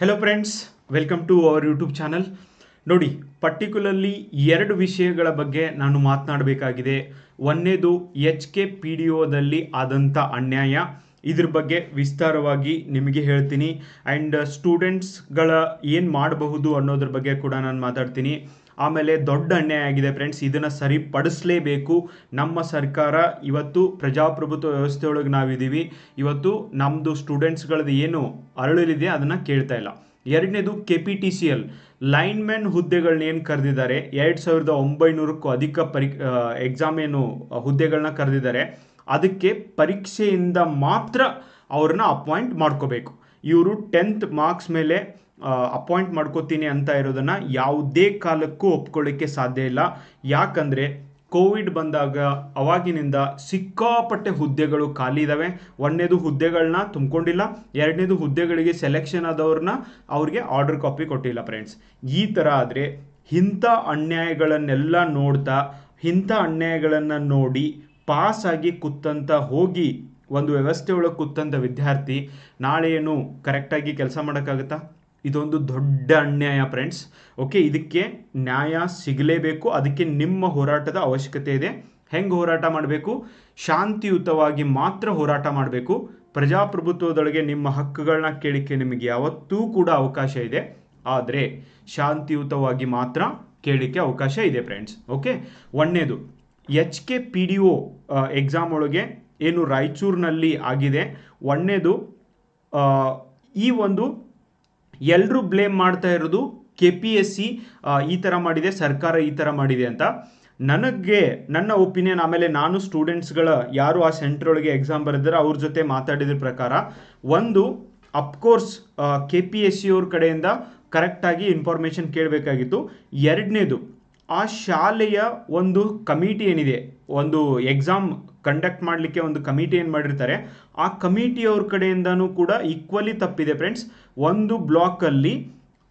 Hello friends welcome to our YouTube channel ನೋಡಿ particularly ಎರಡು ವಿಷಯಗಳ ಬಗ್ಗೆ ನಾನು ಮಾತನಾಡಬೇಕಾಗಿದೆ. ಒಂದನೇದು ಎಚ್ ಕೆ ಪಿ ಡಿ ಒದಲ್ಲಿ ಆದಂಥ ಅನ್ಯಾಯ. ಇದ್ರ ಬಗ್ಗೆ ವಿಸ್ತಾರವಾಗಿ ನಿಮಗೆ ಹೇಳ್ತೀನಿ. ಆ್ಯಂಡ್ ಸ್ಟೂಡೆಂಟ್ಸ್ಗಳ ಏನು ಮಾಡಬಹುದು ಅನ್ನೋದ್ರ ಬಗ್ಗೆ ಕೂಡ ನಾನು ಮಾತಾಡ್ತೀನಿ. ಆಮೇಲೆ ದೊಡ್ಡ ಅನ್ಯಾಯ ಆಗಿದೆ ಫ್ರೆಂಡ್ಸ್ ಇದನ್ನು ಸರಿಪಡಿಸಲೇಬೇಕು. ನಮ್ಮ ಸರ್ಕಾರ ಇವತ್ತು ಪ್ರಜಾಪ್ರಭುತ್ವ ವ್ಯವಸ್ಥೆಯೊಳಗೆ ನಾವಿದ್ದೀವಿ. ಇವತ್ತು ನಮ್ಮದು ಸ್ಟೂಡೆಂಟ್ಸ್ಗಳದ್ದು ಏನು ಅರಳಲಿದೆ ಅದನ್ನು ಕೇಳ್ತಾ ಇಲ್ಲ. ಎರಡನೇದು K P T C L lineman ಹುದ್ದೆಗಳನ್ನ ಏನು ಕರೆದಿದ್ದಾರೆ? ಎರಡು ಸಾವಿರದ ಒಂಬೈನೂರಕ್ಕೂ ಅಧಿಕ ಪರಿ ಎಕ್ಸಾಮ್ ಏನು ಹುದ್ದೆಗಳನ್ನ ಕರೆದಿದ್ದಾರೆ. ಅದಕ್ಕೆ ಪರೀಕ್ಷೆಯಿಂದ ಮಾತ್ರ ಅವ್ರನ್ನ ಅಪಾಯಿಂಟ್ ಮಾಡ್ಕೋಬೇಕು. ಇವರು ಟೆಂತ್ ಮಾರ್ಕ್ಸ್ ಮೇಲೆ ಅಪಾಯಿಂಟ್ ಮಾಡ್ಕೋತೀನಿ ಅಂತ ಇರೋದನ್ನು ಯಾವುದೇ ಕಾಲಕ್ಕೂ ಒಪ್ಕೊಳ್ಳಿಕ್ಕೆ ಸಾಧ್ಯ ಇಲ್ಲ. ಯಾಕಂದರೆ ಕೋವಿಡ್ ಬಂದಾಗ ಅವಾಗಿನಿಂದ ಸಿಕ್ಕಾಪಟ್ಟೆ ಹುದ್ದೆಗಳು ಖಾಲಿ ಇದ್ದಾವೆ ಒಂದನೇದು ಹುದ್ದೆಗಳನ್ನ ತುಂಬಿಕೊಂಡಿಲ್ಲ. ಎರಡನೇದು ಹುದ್ದೆಗಳಿಗೆ ಸೆಲೆಕ್ಷನ್ ಆದವ್ರನ್ನ ಅವ್ರಿಗೆ ಆರ್ಡರ್ ಕಾಪಿ ಕೊಟ್ಟಿಲ್ಲ ಫ್ರೆಂಡ್ಸ್ ಈ ಥರ ಆದರೆ ಇಂಥ ಅನ್ಯಾಯಗಳನ್ನೆಲ್ಲ ನೋಡ್ತಾ, ಇಂಥ ಅನ್ಯಾಯಗಳನ್ನು ನೋಡಿ ಪಾಸ್ ಆಗಿ ಕೂತಂತ ಹೋಗಿ ಒಂದು ವ್ಯವಸ್ಥೆ ಒಳಗೆ ಕೂತಂಥ ವಿದ್ಯಾರ್ಥಿ ನಾಳೆ ಏನು ಕರೆಕ್ಟಾಗಿ ಕೆಲಸ ಮಾಡೋಕ್ಕಾಗುತ್ತಾ? ಇದೊಂದು ದೊಡ್ಡ ಅನ್ಯಾಯ ಫ್ರೆಂಡ್ಸ್ ಓಕೆ ಇದಕ್ಕೆ ನ್ಯಾಯ ಸಿಗಲೇಬೇಕು. ಅದಕ್ಕೆ ನಿಮ್ಮ ಹೋರಾಟದ ಅವಶ್ಯಕತೆ ಇದೆ. ಹೆಂಗೆ ಹೋರಾಟ ಮಾಡಬೇಕು? ಶಾಂತಿಯುತವಾಗಿ ಮಾತ್ರ ಹೋರಾಟ ಮಾಡಬೇಕು. ಪ್ರಜಾಪ್ರಭುತ್ವದೊಳಗೆ ನಿಮ್ಮ ಹಕ್ಕುಗಳನ್ನ ಕೇಳಿಕೆ ನಿಮಗೆ ಯಾವತ್ತೂ ಕೂಡ ಅವಕಾಶ ಇದೆ. ಆದರೆ ಶಾಂತಿಯುತವಾಗಿ ಮಾತ್ರ ಕೇಳಿಕೆ ಅವಕಾಶ ಇದೆ ಫ್ರೆಂಡ್ಸ್ ಓಕೆ ಒಂದನೇದು, H K P D O exam ಒಳಗೆ ಏನು ರಾಯಚೂರಿನಲ್ಲಿ ಆಗಿದೆ. ಒಂದನೇದು ಈ ಒಂದು ಎಲ್ಲರೂ ಬ್ಲೇಮ್ ಮಾಡ್ತಾ ಇರೋದು ಕೆ ಪಿ ಎಸ್ ಸಿ ಈ ಥರ ಮಾಡಿದೆ, ಸರ್ಕಾರ ಈ ಥರ ಮಾಡಿದೆ ಅಂತ. ನನಗೆ, ನನ್ನ ಒಪಿನಿಯನ್ ಆಮೇಲೆ ನಾನು ಸ್ಟೂಡೆಂಟ್ಸ್ಗಳ ಯಾರು ಆ ಸೆಂಟ್ರ್ ಒಳಗೆ ಎಕ್ಸಾಮ್ ಬರೆದಿರೋ ಅವ್ರ ಜೊತೆ ಮಾತಾಡಿದ್ರ ಪ್ರಕಾರ, ಒಂದು of course K P S C ಅವ್ರ ಕಡೆಯಿಂದ ಕರೆಕ್ಟಾಗಿ ಇನ್ಫಾರ್ಮೇಷನ್ ಕೇಳಬೇಕಾಗಿತ್ತು. ಎರಡನೇದು ಆ ಶಾಲೆಯ ಒಂದು ಕಮಿಟಿ ಏನಿದೆ, ಒಂದು ಎಕ್ಸಾಮ್ ಕಂಡಕ್ಟ್ ಮಾಡಲಿಕ್ಕೆ ಒಂದು ಕಮಿಟಿ ಏನು ಮಾಡಿರ್ತಾರೆ, ಆ ಕಮಿಟಿಯವ್ರ ಕಡೆಯಿಂದನೂ ಕೂಡ ಈಕ್ವಲಿ ತಪ್ಪಿದೆ ಫ್ರೆಂಡ್ಸ್ ಒಂದು ಬ್ಲಾಕಲ್ಲಿ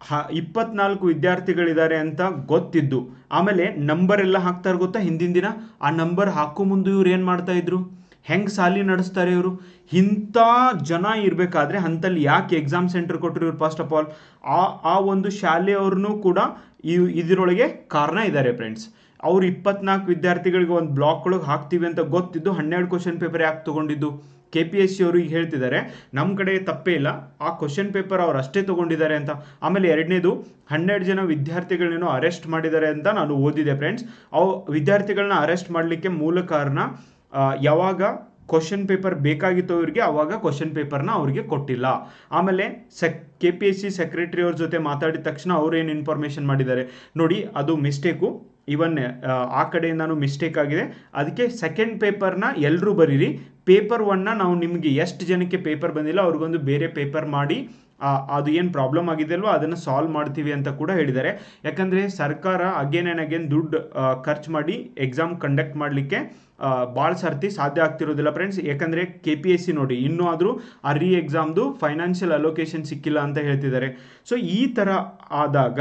ಹ, ಇಪ್ಪತ್ನಾಲ್ಕು ವಿದ್ಯಾರ್ಥಿಗಳಿದ್ದಾರೆ ಅಂತ ಗೊತ್ತಿದ್ದು. ಆಮೇಲೆ ನಂಬರ್ ಎಲ್ಲ ಹಾಕ್ತಾರೆ ಗೊತ್ತಾ ಹಿಂದಿನ ದಿನ? ಆ ನಂಬರ್ ಹಾಕೋ ಮುಂದೆ ಇವ್ರು ಏನು ಮಾಡ್ತಾ ಇದ್ರು? ಹೆಂಗೆ ಸಾಲಿ ನಡೆಸ್ತಾರೆ ಇವರು? ಇಂಥ ಜನ ಇರಬೇಕಾದ್ರೆ ಅಂತಲ್ಲಿ ಯಾಕೆ ಎಕ್ಸಾಮ್ ಸೆಂಟರ್ ಕೊಟ್ಟರು ಇವ್ರು ಫಸ್ಟ್ ಆಫ್ ಆಲ್ ಆ ಆ ಒಂದು ಶಾಲೆಯವ್ರನ್ನೂ ಕೂಡ ಈ ಇದರೊಳಗೆ ಕಾರಣ ಇದ್ದಾರೆ ಫ್ರೆಂಡ್ಸ್ ಅವ್ರು ಇಪ್ಪತ್ನಾಲ್ಕು ವಿದ್ಯಾರ್ಥಿಗಳಿಗೆ ಒಂದು ಬ್ಲಾಕ್ ಒಳಗೆ ಹಾಕ್ತೀವಿ ಅಂತ ಗೊತ್ತಿದ್ದು ಹನ್ನೆರಡು ಕ್ವಶನ್ ಪೇಪರ್ ಯಾಕೆ ತೊಗೊಂಡಿದ್ದು? ಕೆ ಪಿ ಎಸ್ ಸಿ ಅವರು ಈಗ ಹೇಳ್ತಿದ್ದಾರೆ ನಮ್ಮ ಕಡೆ ತಪ್ಪೇ ಇಲ್ಲ, ಆ ಕ್ವಶನ್ ಪೇಪರ್ ಅವ್ರು ಅಷ್ಟೇ ತೊಗೊಂಡಿದ್ದಾರೆ ಅಂತ. ಆಮೇಲೆ ಎರಡನೇದು, ಹನ್ನೆರಡು ಜನ ವಿದ್ಯಾರ್ಥಿಗಳನ್ನೇನೋ ಅರೆಸ್ಟ್ ಮಾಡಿದ್ದಾರೆ ಅಂತ ನಾನು ಓದಿದೆ ಫ್ರೆಂಡ್ಸ್ ಅವು ವಿದ್ಯಾರ್ಥಿಗಳನ್ನ ಅರೆಸ್ಟ್ ಮಾಡಲಿಕ್ಕೆ ಮೂಲ ಕಾರಣ ಯಾವಾಗ ಕ್ವಶನ್ ಪೇಪರ್ ಬೇಕಾಗಿತ್ತು ಅವರಿಗೆ, ಅವಾಗ ಕ್ವಶನ್ ಪೇಪರ್ನ ಅವರಿಗೆ ಕೊಟ್ಟಿಲ್ಲ. ಆಮೇಲೆ sec K P S C secretary ಅವ್ರ ಜೊತೆ ಮಾತಾಡಿದ ತಕ್ಷಣ ಅವ್ರು ಏನು ಇನ್ಫಾರ್ಮೇಷನ್ ಮಾಡಿದ್ದಾರೆ? ನೋಡಿ, ಅದು ಮಿಸ್ಟೇಕು ಇವನ್ ಆ ಕಡೆಯಿಂದನೂ ಮಿಸ್ಟೇಕ್ ಆಗಿದೆ. ಅದಕ್ಕೆ ಸೆಕೆಂಡ್ ಪೇಪರ್ನ ಎಲ್ಲರೂ ಬರೀರಿ. ಪೇಪರ್ ಒನ್ನ ನಾವು ನಿಮಗೆ ಎಷ್ಟು ಜನಕ್ಕೆ ಪೇಪರ್ ಬಂದಿಲ್ಲ, ಅವ್ರಿಗೊಂದು ಬೇರೆ ಪೇಪರ್ ಮಾಡಿ ಅದು ಏನು ಪ್ರಾಬ್ಲಮ್ ಆಗಿದೆ ಅಲ್ವೋ ಅದನ್ನು ಸಾಲ್ವ್ ಮಾಡ್ತೀವಿ ಅಂತ ಕೂಡ ಹೇಳಿದ್ದಾರೆ. ಯಾಕಂದರೆ ಸರ್ಕಾರ ಅಗೇನ್ ಆ್ಯಂಡ್ ಅಗೇನ್ ದುಡ್ಡು ಖರ್ಚು ಮಾಡಿ ಎಕ್ಸಾಮ್ ಕಂಡಕ್ಟ್ ಮಾಡಲಿಕ್ಕೆ ಭಾಳ ಸರ್ತಿ ಸಾಧ್ಯ ಆಗ್ತಿರೋದಿಲ್ಲ ಫ್ರೆಂಡ್ಸ್ ಯಾಕಂದರೆ ಕೆ ಪಿ ಎಸ್ ಸಿ ನೋಡಿ, ಇನ್ನೂ ಆದರೂ ಆ ರೀ ಎಕ್ಸಾಮ್ದು ಫೈನಾನ್ಷಿಯಲ್ ಅಲೋಕೇಶನ್ ಸಿಕ್ಕಿಲ್ಲ ಅಂತ ಹೇಳ್ತಿದ್ದಾರೆ. ಸೊ ಈ ಥರ ಆದಾಗ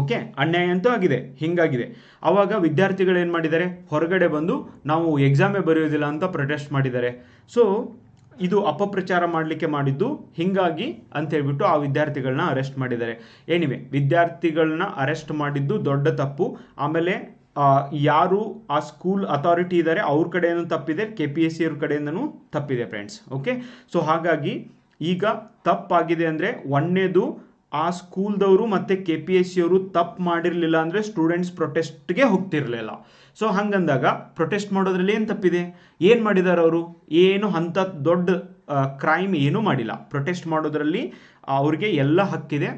ಓಕೆ ಅನ್ಯಾಯ ಅಂತೂ ಆಗಿದೆ. ಹಿಂಗಾಗಿದೆ. ಆವಾಗ ವಿದ್ಯಾರ್ಥಿಗಳು ಏನು ಮಾಡಿದ್ದಾರೆ? ಹೊರಗಡೆ ಬಂದು ನಾವು ಎಕ್ಸಾಮೇ ಬರೆಯೋದಿಲ್ಲ ಅಂತ ಪ್ರೊಟೆಸ್ಟ್ ಮಾಡಿದ್ದಾರೆ. ಸೊ ಇದು ಅಪಪ್ರಚಾರ ಮಾಡಲಿಕ್ಕೆ ಮಾಡಿದ್ದು, ಹಿಂಗಾಗಿ ಅಂತ ಹೇಳ್ಬಿಟ್ಟು ಆ ವಿದ್ಯಾರ್ಥಿಗಳನ್ನ ಅರೆಸ್ಟ್ ಮಾಡಿದ್ದಾರೆ. ಏನಿವೆ ವಿದ್ಯಾರ್ಥಿಗಳನ್ನ ಅರೆಸ್ಟ್ ಮಾಡಿದ್ದು ದೊಡ್ಡ ತಪ್ಪು. ಆಮೇಲೆ ಯಾರು ಆ ಸ್ಕೂಲ್ ಅಥಾರಿಟಿ ಇದ್ದಾರೆ ಅವ್ರ ಕಡೆಯೂ ತಪ್ಪಿದೆ ಕೆ ಪಿ ಎಸ್ ಸಿ ಅವ್ರ ಕಡೆಯಿಂದನೂ ತಪ್ಪಿದೆ ಫ್ರೆಂಡ್ಸ್, ಓಕೆ? ಸೊ, ಹಾಗಾಗಿ ಈಗ ತಪ್ಪಾಗಿದೆ ಅಂದರೆ ಒಂದನೇದು ಆ ಸ್ಕೂಲ್ದವರು ಮತ್ತು ಕೆ ಪಿ ಎಸ್ ಸಿಯವರು ತಪ್ಪು ಮಾಡಿರಲಿಲ್ಲ ಅಂದರೆ ಸ್ಟೂಡೆಂಟ್ಸ್ ಪ್ರೊಟೆಸ್ಟ್ಗೆ ಹೋಗ್ತಿರಲಿಲ್ಲ. ಸೊ ಹಂಗಂದಾಗ ಪ್ರೊಟೆಸ್ಟ್ ಮಾಡೋದ್ರಲ್ಲಿ ಏನು ತಪ್ಪಿದೆ? ಏನು ಮಾಡಿದ್ದಾರೆ ಅವರು? ಏನು ಅಂಥ ದೊಡ್ಡ ಕ್ರೈಮ್ ಏನೂ ಮಾಡಿಲ್ಲ. ಪ್ರೊಟೆಸ್ಟ್ ಮಾಡೋದ್ರಲ್ಲಿ ಅವ್ರಿಗೆ ಎಲ್ಲ ಹಕ್ಕಿದೆ.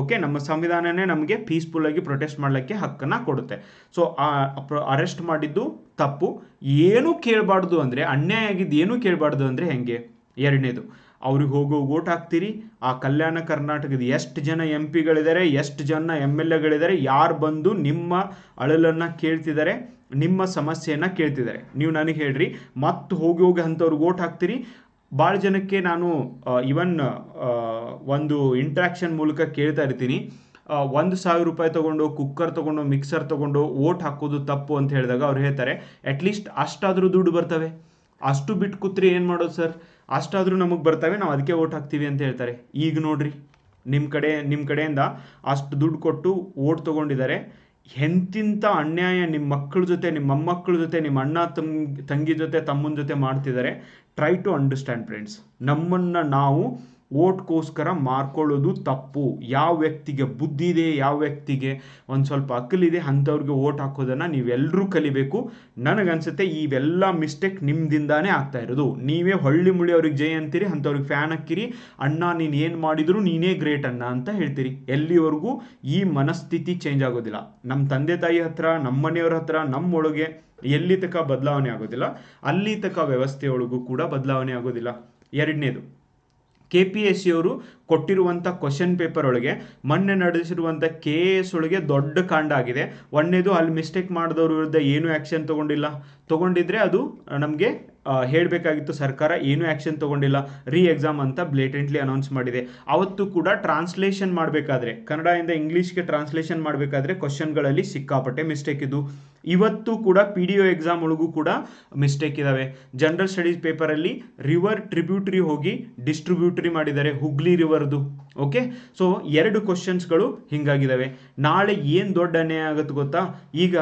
ಓಕೆ ನಮ್ಮ ಸಂವಿಧಾನನೇ ನಮಗೆ ಪೀಸ್ಫುಲ್ಲಾಗಿ ಪ್ರೊಟೆಸ್ಟ್ ಮಾಡಲಿಕ್ಕೆ ಹಕ್ಕನ್ನು ಕೊಡುತ್ತೆ. ಸೊ ಅರೆಸ್ಟ್ ಮಾಡಿದ್ದು ತಪ್ಪು. ಏನೂ ಕೇಳಬಾರ್ದು ಅಂದರೆ, ಅನ್ಯಾಯ ಆಗಿದ್ದು ಏನೂ ಕೇಳಬಾರ್ದು ಅಂದರೆ ಹೆಂಗೆ? ಎರಡನೇದು, ಅವ್ರಿಗೆ ಹೋಗೋ ಓಟ್ ಹಾಕ್ತೀರಿ. ಆ ಕಲ್ಯಾಣ ಕರ್ನಾಟಕದ ಎಷ್ಟು ಜನ ಎಂ ಪಿಗಳಿದ್ದಾರೆ ಎಷ್ಟು ಜನ ಎಂ ಎಲ್ ಎಗಳಿದ್ದಾರೆ ಯಾರು ಬಂದು ನಿಮ್ಮ ಅಳಲನ್ನು ಕೇಳ್ತಿದ್ದಾರೆ ನಿಮ್ಮ ಸಮಸ್ಯೆಯನ್ನು ಕೇಳ್ತಿದ್ದಾರೆ. ನೀವು ನನಗೆ ಹೇಳ್ರಿ, ಮತ್ತೆ ಹೋಗಿ ಹೋಗಿ ಅಂಥವ್ರಿಗೆ ಓಟ್ ಹಾಕ್ತೀರಿ. ಭಾಳ ಜನಕ್ಕೆ ನಾನು ಇವನ್ ಒಂದು ಇಂಟ್ರಾಕ್ಷನ್ ಮೂಲಕ ಕೇಳ್ತಾ ಇರ್ತೀನಿ. ಒಂದು ಸಾವಿರ ರೂಪಾಯಿ ತೊಗೊಂಡು ಕುಕ್ಕರ್ ತೊಗೊಂಡು ಮಿಕ್ಸರ್ ತೊಗೊಂಡು ಓಟ್ ಹಾಕೋದು ತಪ್ಪು ಅಂತ ಹೇಳಿದಾಗ ಅವ್ರು ಹೇಳ್ತಾರೆ ಅಟ್ಲೀಸ್ಟ್ ಅಷ್ಟಾದರೂ ದುಡ್ಡು ಬರ್ತವೆ. ಅಷ್ಟು ಬಿಟ್ಟು ಕೂತ್ರಿ ಏನು ಮಾಡೋದು ಸರ್? ಅಷ್ಟಾದರೂ ನಮಗೆ ಬರ್ತವೆ, ನಾವು ಅದಕ್ಕೆ ಓಟ್ ಹಾಕ್ತೀವಿ ಅಂತ ಹೇಳ್ತಾರೆ. ಈಗ ನೋಡ್ರಿ ನಿಮ್ಮ ಕಡೆ ನಿಮ್ಮ ಕಡೆಯಿಂದ ಅಷ್ಟು ದುಡ್ಡು ಕೊಟ್ಟು ಓಟ್ ತೊಗೊಂಡಿದ್ದಾರೆ. ಎಂತಿಂಥ ಅನ್ಯಾಯ ನಿಮ್ಮ ಮಕ್ಕಳ ಜೊತೆ ನಿಮ್ಮ ಮೊಮ್ಮಕ್ಕಳ ಜೊತೆ ನಿಮ್ಮ ಅಣ್ಣ ತಂಗಿ ತಂಗಿ ಜೊತೆ, ತಮ್ಮನ ಜೊತೆ ಮಾಡ್ತಿದ್ದಾರೆ ಟ್ರೈ ಟು ಅಂಡರ್ಸ್ಟ್ಯಾಂಡ್ ಫ್ರೆಂಡ್ಸ್ ನಮ್ಮನ್ನು ನಾವು ಓಟ್ಗೋಸ್ಕರ ಮಾರ್ಕೊಳ್ಳೋದು ತಪ್ಪು. ಯಾವ ವ್ಯಕ್ತಿಗೆ ಬುದ್ಧಿ ಇದೆ, ಯಾವ ವ್ಯಕ್ತಿಗೆ ಒಂದು ಸ್ವಲ್ಪ ಅಕ್ಕಲಿದೆ ಅಂಥವ್ರಿಗೆ ಓಟ್ ಹಾಕೋದನ್ನು ನೀವೆಲ್ಲರೂ ಕಲಿಬೇಕು. ನನಗನ್ಸುತ್ತೆ ಇವೆಲ್ಲ ಮಿಸ್ಟೇಕ್ ನಿಮ್ದಿಂದಾನೇ ಆಗ್ತಾ ಇರೋದು. ನೀವೇ ಹೊಳ್ಳಿ ಮುಳಿ ಅವ್ರಿಗೆ ಜೈ ಅಂತೀರಿ, ಅಂಥವ್ರಿಗೆ ಫ್ಯಾನ್ ಹಾಕಿರಿ ಅಣ್ಣ, ನೀನು ಏನು ಮಾಡಿದ್ರು ನೀನೇ ಗ್ರೇಟ್ ಅಣ್ಣ ಅಂತ ಹೇಳ್ತೀರಿ. ಎಲ್ಲಿವರೆಗೂ ಈ ಮನಸ್ಥಿತಿ ಚೇಂಜ್ ಆಗೋದಿಲ್ಲ. ನಮ್ಮ ತಂದೆ ತಾಯಿ ಹತ್ರ ನಮ್ಮ ಮನೆಯವ್ರ ಹತ್ರ ನಮ್ಮೊಳಗೆ ಎಲ್ಲಿ ತಕ ಬದಲಾವಣೆ ಆಗೋದಿಲ್ಲ. ಅಲ್ಲಿ ತನಕ ವ್ಯವಸ್ಥೆಯೊಳಗೂ ಕೂಡ ಬದಲಾವಣೆ ಆಗೋದಿಲ್ಲ. ಎರಡನೇದು ಕೆ ಪಿ ಎಸ್ ಸಿ ಅವರು ಕೊಟ್ಟಿರುವಂಥ ಕ್ವಶನ್ ಪೇಪರ್ ಒಳಗೆ ಮೊನ್ನೆ ನಡೆಸಿರುವಂಥ ಕೆ ಎ ಎಸ್ ಒಳಗೆ ದೊಡ್ಡ ಕಾಂಡ ಆಗಿದೆ. ಒಂದನೇದು ಅಲ್ಲಿ ಮಿಸ್ಟೇಕ್ ಮಾಡಿದವ್ರ ವಿರುದ್ಧ ಏನೂ ಆ್ಯಕ್ಷನ್ ತೊಗೊಂಡಿಲ್ಲ. ತೊಗೊಂಡಿದ್ರೆ ಅದು ನಮಗೆ ಹೇಳಬೇಕಾಗಿತ್ತು ಸರ್ಕಾರ ಏನೂ ಆ್ಯಕ್ಷನ್ ತೊಗೊಂಡಿಲ್ಲ ರೀ ಎಕ್ಸಾಮ್ ಅಂತ ಬ್ಲೇಟೆಂಟ್ಲಿ ಅನೌನ್ಸ್ ಮಾಡಿದೆ. ಅವತ್ತು ಕೂಡ ಟ್ರಾನ್ಸ್ಲೇಷನ್ ಮಾಡಬೇಕಾದ್ರೆ, ಕನ್ನಡದಿಂದ ಇಂಗ್ಲೀಷ್ಗೆ ಟ್ರಾನ್ಸ್ಲೇಷನ್ ಮಾಡಬೇಕಾದ್ರೆ ಕ್ವಶನ್ಗಳಲ್ಲಿ ಸಿಕ್ಕಾಪಟ್ಟೆ ಮಿಸ್ಟೇಕ್ ಇದ್ದು, ಇವತ್ತು ಕೂಡ ಪಿ ಡಿ ಒ ಎಕ್ಸಾಮ್ ಒಳಗೂ ಕೂಡ ಮಿಸ್ಟೇಕ್ ಇದ್ದಾವೆ ಜನರಲ್ ಸ್ಟಡೀಸ್ ಪೇಪರಲ್ಲಿ ರಿವರ್ ಟ್ರಿಬ್ಯೂಟ್ರಿ ಹೋಗಿ ಡಿಸ್ಟ್ರಿಬ್ಯೂಟ್ರಿ ಮಾಡಿದ್ದಾರೆ ಹುಗ್ಲಿ ರಿವರ್ದು ಓಕೆ ಸೊ ಎರಡು ಕ್ವಶನ್ಸ್ಗಳು ಹಿಂಗಾಗಿದ್ದಾವೆ ನಾಳೆ ಏನು ದೊಡ್ಡ ಅನ್ಯಾಯ ಆಗುತ್ತೆ ಗೊತ್ತಾ? ಈಗ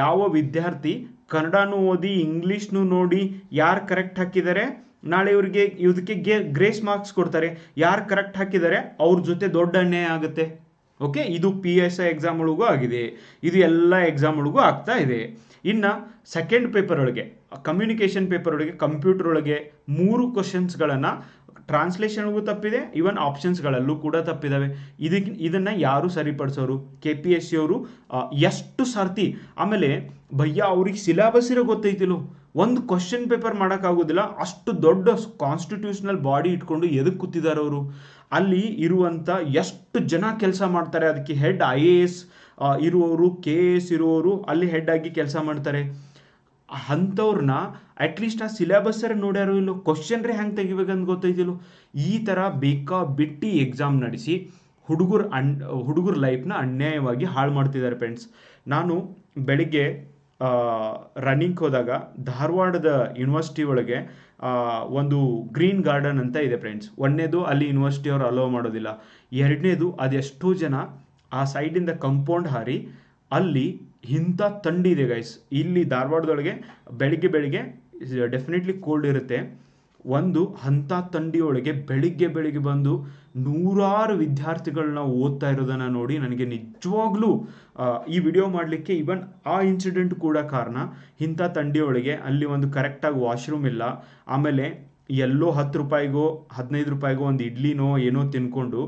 ಯಾವ ವಿದ್ಯಾರ್ಥಿ ಕನ್ನಡನೂ ಓದಿ, ಇಂಗ್ಲೀಷ್ನು ನೋಡಿ ಯಾರು ಕರೆಕ್ಟ್ ಹಾಕಿದ್ದಾರೆ, ನಾಳೆ ಇವರಿಗೆ ಇದಕ್ಕೆ ಗೇ ಗ್ರೇಸ್ ಮಾರ್ಕ್ಸ್ ಕೊಡ್ತಾರೆ. ಯಾರು ಕರೆಕ್ಟ್ ಹಾಕಿದ್ದಾರೆ, ಅವ್ರ ಜೊತೆ ದೊಡ್ಡ ಅನ್ಯಾಯ ಆಗುತ್ತೆ. ಓಕೆ ಇದು ಪಿ ಎಸ್ ಐ ಎಕ್ಸಾಮ್ ಒಳಗೂ ಆಗಿದೆ. ಇದು ಎಲ್ಲ ಎಕ್ಸಾಮ್ ಒಳಗೂ ಆಗ್ತಾ ಇದೆ. ಇನ್ನು ಸೆಕೆಂಡ್ ಪೇಪರ್ ಒಳಗೆ ಕಮ್ಯುನಿಕೇಷನ್ ಪೇಪರ್ ಒಳಗೆ ಕಂಪ್ಯೂಟರ್ ಒಳಗೆ ಮೂರು ಕ್ವಶನ್ಸ್ಗಳನ್ನು ಟ್ರಾನ್ಸ್ಲೇಷನ್ಗೂ ತಪ್ಪಿದೆ ಈವನ್ ಆಪ್ಷನ್ಸ್ಗಳಲ್ಲೂ ಕೂಡ ತಪ್ಪಿದ್ದಾವೆ ಇದಕ್ಕೆ ಇದನ್ನು ಯಾರು ಸರಿಪಡಿಸೋರು? ಕೆ ಪಿ ಎಸ್ ಸಿ ಅವರು ಎಷ್ಟು ಸರ್ತಿ? ಆಮೇಲೆ ಭಯ್ಯ, ಅವ್ರಿಗೆ ಸಿಲೆಬಸ್ ಇರೋ ಗೊತ್ತೈತಿಲ್ಲ? ಒಂದು ಕ್ವಶನ್ ಪೇಪರ್ ಮಾಡೋಕ್ಕಾಗೋದಿಲ್ಲ, ಅಷ್ಟು ದೊಡ್ಡ ಕಾನ್ಸ್ಟಿಟ್ಯೂಷನಲ್ ಬಾಡಿ ಇಟ್ಕೊಂಡು ಎದಕ್ಕೆ ಕೂತಿದ್ದಾರೆ ಅವರು? ಅಲ್ಲಿ ಇರುವಂಥ ಎಷ್ಟು ಜನ ಕೆಲಸ ಮಾಡ್ತಾರೆ? ಅದಕ್ಕೆ ಹೆಡ್ ಐ ಎ ಎಸ್ ಇರುವವರು ಕೆ ಎಸ್ ಇರುವವರು, ಅಲ್ಲಿ ಹೆಡ್ ಆಗಿ ಕೆಲಸ ಮಾಡ್ತಾರೆ. ಅಂಥವ್ರನ್ನ ಅಟ್ಲೀಸ್ಟ್ ಆ ಸಿಲೆಬಸ್ಸರ ನೋಡ್ಯಾರೋ ಇಲ್ಲೋ ಕ್ವಶನ್ರೇ ಹೆಂಗೆ ತೆಗಿಬೇಕಂತ ಗೊತ್ತೈತಿಲ್ಲೋ? ಈ ಥರ ಬೇಕಾ ಬಿಟ್ಟು ಎಕ್ಸಾಮ್ ನಡೆಸಿ ಹುಡುಗರು ಅನ್, ಹುಡುಗರ ಲೈಫ್ನ ಅನ್ಯಾಯವಾಗಿ ಹಾಳು ಮಾಡ್ತಿದ್ದಾರೆ ಫ್ರೆಂಡ್ಸ್ ನಾನು ಬೆಳಿಗ್ಗೆ ರನ್ನಿಂಗ್ ಹೋದಾಗ ಧಾರವಾಡದ ಯೂನಿವರ್ಸಿಟಿ ಒಳಗೆ ಒಂದು ಗ್ರೀನ್ ಗಾರ್ಡನ್ ಅಂತ ಇದೆ ಫ್ರೆಂಡ್ಸ್ ಒಂದನೇದು ಅಲ್ಲಿ ಯೂನಿವರ್ಸಿಟಿಯವರು ಅಲೋ ಮಾಡೋದಿಲ್ಲ. ಎರಡನೇದು ಅದೆಷ್ಟೋ ಜನ ಆ ಸೈಡಿಂದ ಕಂಪೌಂಡ್ ಹಾರಿ ಅಲ್ಲಿ ಇಂಥ ಥಂಡಿ ಇದೆ ಗೈಸ್ ಇಲ್ಲಿ ಧಾರವಾಡದೊಳಗೆ ಬೆಳಿಗ್ಗೆ ಬೆಳಿಗ್ಗೆ ಡೆಫಿನೆಟ್ಲಿ ಕೋಲ್ಡ್ ಇರುತ್ತೆ. ಒಂದು, ಅಂಥ ಥಂಡಿಯೊಳಗೆ ಬೆಳಿಗ್ಗೆ ಬೆಳಿಗ್ಗೆ ಬಂದು ನೂರಾರು ವಿದ್ಯಾರ್ಥಿಗಳನ್ನ ಓದ್ತಾ ಇರೋದನ್ನು ನೋಡಿ ನನಗೆ ನಿಜವಾಗ್ಲೂ ಈ ವಿಡಿಯೋ ಮಾಡಲಿಕ್ಕೆ ಈವನ್ ಆ ಇನ್ಸಿಡೆಂಟ್ ಕೂಡ ಕಾರಣ ಇಂಥ ಥಂಡಿಯೊಳಗೆ ಅಲ್ಲಿ ಒಂದು ಕರೆಕ್ಟಾಗಿ ವಾಶ್ರೂಮ್ ಇಲ್ಲ. ಆಮೇಲೆ ಎಲ್ಲೋ ಹತ್ತು ರೂಪಾಯಿಗೋ, ಹದಿನೈದು ರೂಪಾಯಿಗೋ ಒಂದು ಇಡ್ಲಿನೋ ಏನೋ ತಿನ್ಕೊಂಡು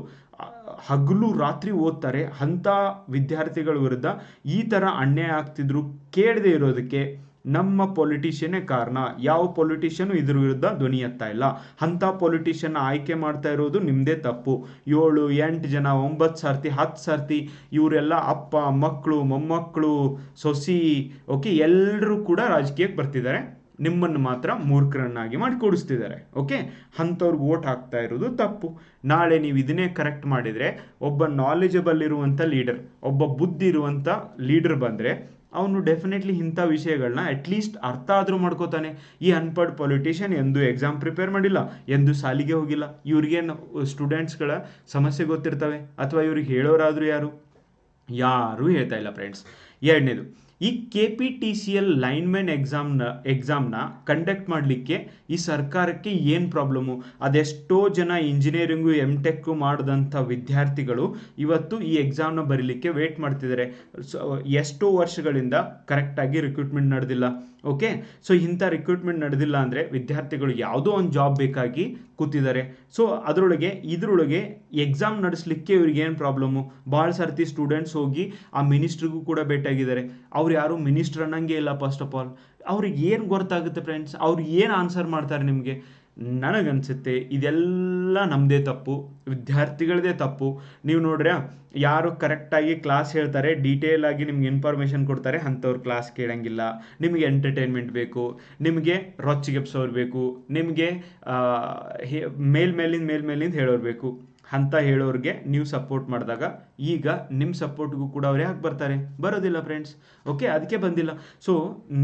ಹಗಲು ರಾತ್ರಿ ಓದ್ತಾರೆ. ಅಂಥ ವಿದ್ಯಾರ್ಥಿಗಳ ವಿರುದ್ಧ ಈ ಥರ ಅನ್ಯಾಯ ಆಗ್ತಿದ್ರು ಕೇಳದೆ ಇರೋದಕ್ಕೆ ನಮ್ಮ ಪೊಲಿಟಿಷಿಯನ್ನೇ ಕಾರಣ. ಯಾವ ಪೊಲಿಟಿಷಿಯನು ಇದ್ರ ವಿರುದ್ಧ ಧ್ವನಿ ಎತ್ತಾ ಇಲ್ಲ. ಅಂಥ ಪೊಲಿಟಿಷಿಯನ್ ಆಯ್ಕೆ ಮಾಡ್ತಾ ಇರೋದು ನಿಮ್ಮದೇ ತಪ್ಪು. ಏಳು, ಎಂಟು ಜನ, ಒಂಬತ್ತು ಸರ್ತಿ, ಹತ್ತು ಸರ್ತಿ ಇವರೆಲ್ಲ ಅಪ್ಪ, ಮಕ್ಕಳು, ಮೊಮ್ಮಕ್ಕಳು, ಸೊಸಿ, ಓಕೆ ಎಲ್ಲರೂ ಕೂಡ ರಾಜಕೀಯಕ್ಕೆ ಬರ್ತಿದ್ದಾರೆ. ನಿಮ್ಮನ್ನು ಮಾತ್ರ ಮೂರ್ಖರನ್ನಾಗಿ ಮಾಡಿ ಕೂಡಿಸ್ತಿದ್ದಾರೆ ಓಕೆ ಅಂಥವ್ರಿಗೆ ಓಟ್ ಹಾಕ್ತಾ ಇರೋದು ತಪ್ಪು. ನಾಳೆ ನೀವು ಇದನ್ನೇ ಕರೆಕ್ಟ್ ಮಾಡಿದರೆ, ಒಬ್ಬ ನಾಲೆಜಬಲ್ ಇರುವಂಥ ಲೀಡರ್ ಒಬ್ಬ ಬುದ್ಧಿ ಇರುವಂಥ ಲೀಡರ್ ಬಂದರೆ, ಅವನು ಡೆಫಿನೆಟ್ಲಿ ಇಂಥ ವಿಷಯಗಳನ್ನ ಅಟ್ಲೀಸ್ಟ್ ಅರ್ಥ ಆದರೂ ಮಾಡ್ಕೋತಾನೆ. ಈ ಅನ್ಪಡ್ ಪೊಲಿಟಿಷಿಯನ್ ಎಂದು ಎಕ್ಸಾಮ್ ಪ್ರಿಪೇರ್ ಮಾಡಿಲ್ಲ, ಎಂದು ಸಾಲಿಗೆ ಹೋಗಿಲ್ಲ. ಇವ್ರಿಗೇನು ಸ್ಟೂಡೆಂಟ್ಸ್ಗಳ ಸಮಸ್ಯೆ ಗೊತ್ತಿರ್ತವೆ, ಅಥವಾ ಇವ್ರಿಗೆ ಹೇಳೋರಾದರೂ ಯಾರು? ಯಾರೂ ಹೇಳ್ತಾ ಇಲ್ಲ ಫ್ರೆಂಡ್ಸ್ ಎರಡನೇದು ಈ K P T C L linemen ಎಕ್ಸಾಮ್ನ ಎಕ್ಸಾಮ್ನ ಕಂಡಕ್ಟ್ ಮಾಡಲಿಕ್ಕೆ ಈ ಸರ್ಕಾರಕ್ಕೆ ಏನು ಪ್ರಾಬ್ಲಮ್ಮು ಅದೆಷ್ಟೋ ಜನ ಇಂಜಿನಿಯರಿಂಗು ಎಂ ಟೆಕ್ಕು ಮಾಡಿದಂಥ ವಿದ್ಯಾರ್ಥಿಗಳು ಇವತ್ತು ಈ ಎಕ್ಸಾಮ್ನ ಬರೀಲಿಕ್ಕೆ ವೇಟ್ ಮಾಡ್ತಿದ್ದಾರೆ. ಸೊ ಎಷ್ಟೋ ವರ್ಷಗಳಿಂದ ಕರೆಕ್ಟಾಗಿ ರಿಕ್ರೂಟ್ಮೆಂಟ್ ನಡೆದಿಲ್ಲ. ಓಕೆ ಸೊ ಇಂಥ ರಿಕ್ರೂಟ್ಮೆಂಟ್ ನಡೆದಿಲ್ಲ ಅಂದರೆ ವಿದ್ಯಾರ್ಥಿಗಳು ಯಾವುದೋ ಒಂದು ಜಾಬ್ ಬೇಕಾಗಿ ಕೂತಿದ್ದಾರೆ. ಸೊ ಅದರೊಳಗೆ, ಇದರೊಳಗೆ ಎಕ್ಸಾಮ್ ನಡೆಸಲಿಕ್ಕೆ ಇವ್ರಿಗೆ ಏನು ಪ್ರಾಬ್ಲಮ್ಮು ಭಾಳ ಸರ್ತಿ ಸ್ಟೂಡೆಂಟ್ಸ್ ಹೋಗಿ ಆ ಮಿನಿಸ್ಟ್ರಿಗೂ ಕೂಡ ಭೇಟಿಯಾಗಿದ್ದಾರೆ. ಅವ್ರು ಯಾರು? ಮಿನಿಸ್ಟ್ರ್ ಅನ್ನಂಗೆ ಇಲ್ಲ ಫಸ್ಟ್ ಆಫ್ ಆಲ್ ಅವ್ರಿಗೆ ಏನು ಗೊತ್ತಾಗುತ್ತೆ ಫ್ರೆಂಡ್ಸ್ ಅವ್ರು ಏನು ಆನ್ಸರ್ ಮಾಡ್ತಾರೆ ನಿಮಗೆ? ನನಗನ್ಸುತ್ತೆ ಇದೆಲ್ಲ ನಮ್ಮದೇ ತಪ್ಪು, ವಿದ್ಯಾರ್ಥಿಗಳದೇ ತಪ್ಪು. ನೀವು ನೋಡ್ರೆ, ಯಾರು ಕರೆಕ್ಟಾಗಿ ಕ್ಲಾಸ್ ಹೇಳ್ತಾರೆ ಡೀಟೇಲ್ ಆಗಿ ನಿಮ್ಗೆ ಇನ್ಫಾರ್ಮೇಷನ್ ಕೊಡ್ತಾರೆ, ಅಂಥವ್ರು ಕ್ಲಾಸ್ ಕೇಳಂಗಿಲ್ಲ. ನಿಮಗೆ ಎಂಟರ್ಟೈನ್ಮೆಂಟ್ ಬೇಕು, ನಿಮಗೆ ರೊಚ್ಚಿಗೆಪ್ಸೋರು ಬೇಕು, ನಿಮಗೆ ಮೇಲ್ ಮೇಲಿಂದ ಮೇಲ್ ಮೇಲಿಂದ ಹೇಳೋರು ಬೇಕು. ಅಂತ ಹೇಳೋರಿಗೆ ನೀವು ಸಪೋರ್ಟ್ ಮಾಡಿದಾಗ, ಈಗ ನಿಮ್ಮ ಸಪೋರ್ಟ್ಗೂ ಕೂಡ ಅವ್ರು ಯಾಕೆ ಬರ್ತಾರೆ. ಬರೋದಿಲ್ಲ ಫ್ರೆಂಡ್ಸ್ ಓಕೆ ಅದಕ್ಕೆ ಬಂದಿಲ್ಲ. ಸೊ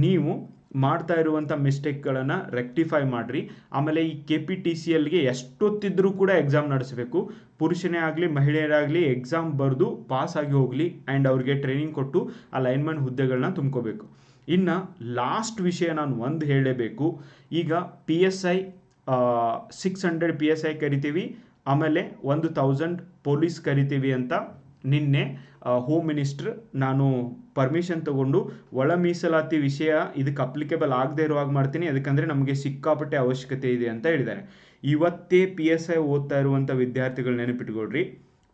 ನೀವು ಮಾಡ್ತಾ ಇರುವಂಥ ಮಿಸ್ಟೇಕ್ಗಳನ್ನು ರೆಕ್ಟಿಫೈ ಮಾಡಿರಿ. ಆಮೇಲೆ ಈ ಕೆ ಪಿ ಟಿ ಸಿ ಎಲ್ಗೆ ಎಷ್ಟೊತ್ತಿದ್ರೂ ಕೂಡ ಎಕ್ಸಾಮ್ ನಡೆಸಬೇಕು. ಪುರುಷನೇ ಆಗಲಿ, ಮಹಿಳೆಯರಾಗಲಿ ಎಕ್ಸಾಮ್ ಬರೆದು ಪಾಸ್ ಆಗಿ ಹೋಗಲಿ ಆ್ಯಂಡ್ ಅವ್ರಿಗೆ ಟ್ರೈನಿಂಗ್ ಕೊಟ್ಟು ಆ ಲೈನ್ಮನ್ ಹುದ್ದೆಗಳನ್ನ ತುಂಬ್ಕೋಬೇಕು. ಇನ್ನು ಲಾಸ್ಟ್ ವಿಷಯ ನಾನು ಒಂದು ಹೇಳಲೇಬೇಕು. ಈಗ P S I six hundred P S I ಕರಿತೀವಿ. ಆಮೇಲೆ ಒಂದು ತೌಸಂಡ್ ಪೊಲೀಸ್ ಕರಿತೀವಿ ಅಂತ ನಿನ್ನೆ ಹೋಮ್ ಮಿನಿಸ್ಟ್ರ್ ನಾನು ಪರ್ಮಿಷನ್ ತಗೊಂಡು ಒಳ ಮೀಸಲಾತಿ ವಿಷಯ ಇದಕ್ಕೆ ಅಪ್ಲಿಕೇಬಲ್ ಆಗದೆ ಇರುವಾಗ ಮಾಡ್ತೀನಿ. ಅದಕ್ಕಂದರೆ ನಮಗೆ ಸಿಕ್ಕಾಪಟ್ಟೆ ಅವಶ್ಯಕತೆ ಇದೆ ಅಂತ ಹೇಳಿದ್ದಾರೆ. ಇವತ್ತೇ ಪಿ ಎಸ್ ಐ ಓದ್ತಾ ಇರುವಂಥ ವಿದ್ಯಾರ್ಥಿಗಳು ನೆನಪಿಟ್ಕೊಳ್ರಿ.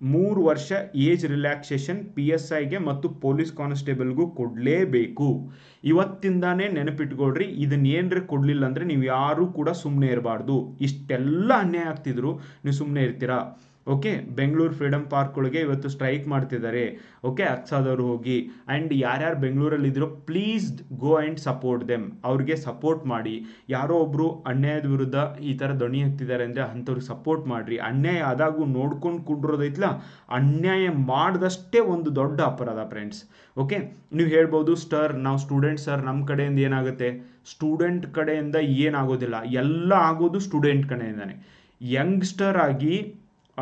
ಮೂರು ವರ್ಷ ಏಜ್ ರಿಲ್ಯಾಕ್ಸೇಷನ್ ಪಿ ಎಸ್ ಐಗೆ ಮತ್ತು ಪೊಲೀಸ್ ಕಾನ್ಸ್ಟೇಬಲ್ಗೂ ಕೊಡಲೇಬೇಕು. ಇವತ್ತಿಂದಾನೇ ನೆನಪಿಟ್ಕೊಳ್ರಿ ಇದನ್ನ ಏನರ ಕೊಡಲಿಲ್ಲ ಅಂದರೆ ನೀವು ಯಾರೂ ಕೂಡ ಸುಮ್ಮನೆ ಇರಬಾರ್ದು. ಇಷ್ಟೆಲ್ಲ ಅನ್ಯಾಯ ಆಗ್ತಿದ್ರು, ನೀವು ಸುಮ್ಮನೆ ಇರ್ತೀರಾ? ಓಕೆ, ಬೆಂಗಳೂರು ಫ್ರೀಡಮ್ ಪಾರ್ಕ್ ಒಳಗೆ ಇವತ್ತು ಸ್ಟ್ರೈಕ್ ಮಾಡ್ತಿದ್ದಾರೆ. ಓಕೆ ಹತ್ಸಾದವರು ಹೋಗಿ. ಆ್ಯಂಡ್ ಯಾರ್ಯಾರು ಬೆಂಗಳೂರಲ್ಲಿ ಇದ್ರೋ please go and support them. ಅವ್ರಿಗೆ ಸಪೋರ್ಟ್ ಮಾಡಿ. ಯಾರೋ ಒಬ್ಬರು ಅನ್ಯಾಯದ ವಿರುದ್ಧ ಈ ಥರ ಧ್ವನಿ ಹತ್ತಿದ್ದಾರೆ ಅಂದರೆ ಅಂಥವ್ರಿಗೆ ಸಪೋರ್ಟ್ ಮಾಡಿರಿ. ಅನ್ಯಾಯ ಆದಾಗೂ ನೋಡ್ಕೊಂಡು ಕುಂಡ್ರೋದೈತ್ಲ? ಅನ್ಯಾಯ ಮಾಡಿದಷ್ಟೇ ಒಂದು ದೊಡ್ಡ ಅಪರಾಧ ಫ್ರೆಂಡ್ಸ್. ಓಕೆ, ನೀವು ಹೇಳ್ಬೋದು ಸ್ಟರ್ ನಾವು ಸ್ಟೂಡೆಂಟ್ ಸರ್, ನಮ್ಮ ಕಡೆಯಿಂದ ಏನಾಗುತ್ತೆ? ಸ್ಟೂಡೆಂಟ್ ಕಡೆಯಿಂದ ಏನಾಗೋದಿಲ್ಲ. ಎಲ್ಲ ಆಗೋದು ಸ್ಟೂಡೆಂಟ್ ಕಡೆಯಿಂದಾನೆ. ಯಂಗ್ಸ್ಟರ್ ಆಗಿ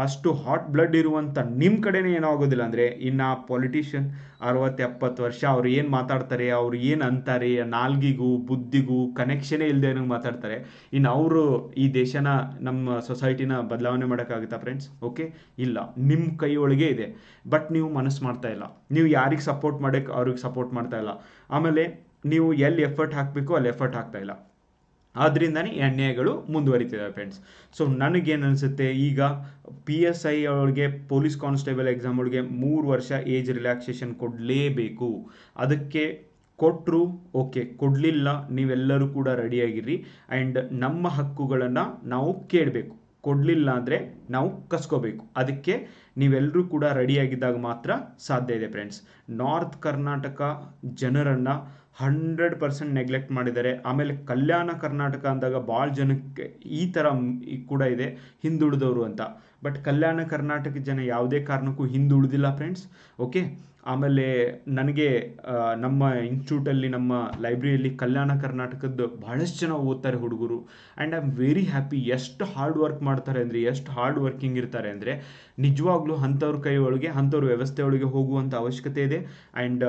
ಅಷ್ಟು ಹಾಟ್ ಬ್ಲಡ್ ಇರುವಂಥ ನಿಮ್ಮ ಕಡೆನೇ ಏನಾಗೋದಿಲ್ಲ ಅಂದರೆ ಇನ್ನು ಪೊಲಿಟಿಷಿಯನ್ ಅರವತ್ತು ಎಪ್ಪತ್ತು ವರ್ಷ ಅವ್ರು ಏನು ಮಾತಾಡ್ತಾರೆ, ಅವ್ರು ಏನು ಅಂತಾರೆ, ನಾಲ್ಗಿಗೂ, ಬುದ್ಧಿಗೂ ಕನೆಕ್ಷನೇ ಇಲ್ಲದೆ ಮಾತಾಡ್ತಾರೆ. ಇನ್ನು ಅವರು ಈ ದೇಶನ, ನಮ್ಮ ಸೊಸೈಟಿನ ಬದಲಾವಣೆ ಮಾಡೋಕ್ಕಾಗುತ್ತಾ ಫ್ರೆಂಡ್ಸ್ ಓಕೆ ಇಲ್ಲ. ನಿಮ್ಮ ಕೈ ಒಳಗೆ ಇದೆ. ಬಟ್ ನೀವು ಮನಸ್ಸು ಮಾಡ್ತಾ ಇಲ್ಲ. ನೀವು ಯಾರಿಗೆ ಸಪೋರ್ಟ್ ಮಾಡೋಕ್ಕೆ ಅವ್ರಿಗೆ ಸಪೋರ್ಟ್ ಮಾಡ್ತಾ ಇಲ್ಲ. ಆಮೇಲೆ ನೀವು ಎಲ್ಲಿ ಎಫರ್ಟ್ ಹಾಕಬೇಕು, ಅಲ್ಲಿ ಎಫರ್ಟ್ ಹಾಕ್ತಾ ಇಲ್ಲ. ಆದ್ದರಿಂದನೇ ಈ ಅನ್ಯಾಯಗಳು ಮುಂದುವರಿತಿದ್ದಾವೆ ಫ್ರೆಂಡ್ಸ್ ಸೊ ನನಗೇನು ಅನಿಸುತ್ತೆ, ಈಗ ಪಿ ಎಸ್ ಐ ಅವಳಿಗೆ ಪೊಲೀಸ್ ಕಾನ್ಸ್ಟೇಬಲ್ ಎಕ್ಸಾಮ್ ಒಳಗೆ ಮೂರು ವರ್ಷ ಏಜ್ ರಿಲ್ಯಾಕ್ಸೇಷನ್ ಕೊಡಲೇಬೇಕು. ಅದಕ್ಕೆ ಕೊಟ್ಟರು ಓಕೆ ಕೊಡಲಿಲ್ಲ, ನೀವೆಲ್ಲರೂ ಕೂಡ ರೆಡಿಯಾಗಿರ್ರಿ ಆ್ಯಂಡ್ ನಮ್ಮ ಹಕ್ಕುಗಳನ್ನು ನಾವು ಕೇಳಬೇಕು. ಕೊಡಲಿಲ್ಲ ಅಂದರೆ ನಾವು ಕಸ್ಕೋಬೇಕು. ಅದಕ್ಕೆ ನೀವೆಲ್ಲರೂ ಕೂಡ ರೆಡಿಯಾಗಿದ್ದಾಗ ಮಾತ್ರ ಸಾಧ್ಯ ಇದೆ ಫ್ರೆಂಡ್ಸ್ ನಾರ್ತ್ ಕರ್ನಾಟಕ ಜನರನ್ನು ಹಂಡ್ರೆಡ್ ಪರ್ಸೆಂಟ್ ನೆಗ್ಲೆಕ್ಟ್ ಮಾಡಿದ್ದಾರೆ. ಆಮೇಲೆ ಕಲ್ಯಾಣ ಕರ್ನಾಟಕ ಅಂದಾಗ ಭಾಳ ಜನಕ್ಕೆ ಈ ಥರ ಕೂಡ ಇದೆ, ಹಿಂದುಳಿದವರು ಅಂತ. ಬಟ್ ಕಲ್ಯಾಣ ಕರ್ನಾಟಕ ಜನ ಯಾವುದೇ ಕಾರಣಕ್ಕೂ ಹಿಂದುಳಿದಿಲ್ಲ ಫ್ರೆಂಡ್ಸ್ ಓಕೆ ಆಮೇಲೆ ನನಗೆ ನಮ್ಮ ಇನ್ಸ್ಟಿಟ್ಯೂಟಲ್ಲಿ ನಮ್ಮ ಲೈಬ್ರರಿಯಲ್ಲಿ ಕಲ್ಯಾಣ ಕರ್ನಾಟಕದ ಭಾಳಷ್ಟು ಜನ ಓದ್ತಾರೆ ಹುಡುಗರು. And I am very happy ಎಷ್ಟು ಹಾರ್ಡ್ ವರ್ಕ್ ಮಾಡ್ತಾರೆ ಅಂದರೆ, ಎಷ್ಟು ಹಾರ್ಡ್ ವರ್ಕಿಂಗ್ ಇರ್ತಾರೆ ಅಂದರೆ, ನಿಜವಾಗ್ಲೂ ಅಂಥವ್ರ ಕೈ ಒಳಗೆ, ಅಂಥವ್ರ ವ್ಯವಸ್ಥೆ ಒಳಗೆ ಹೋಗುವಂಥ ಅವಶ್ಯಕತೆ ಇದೆ. ಆ್ಯಂಡ್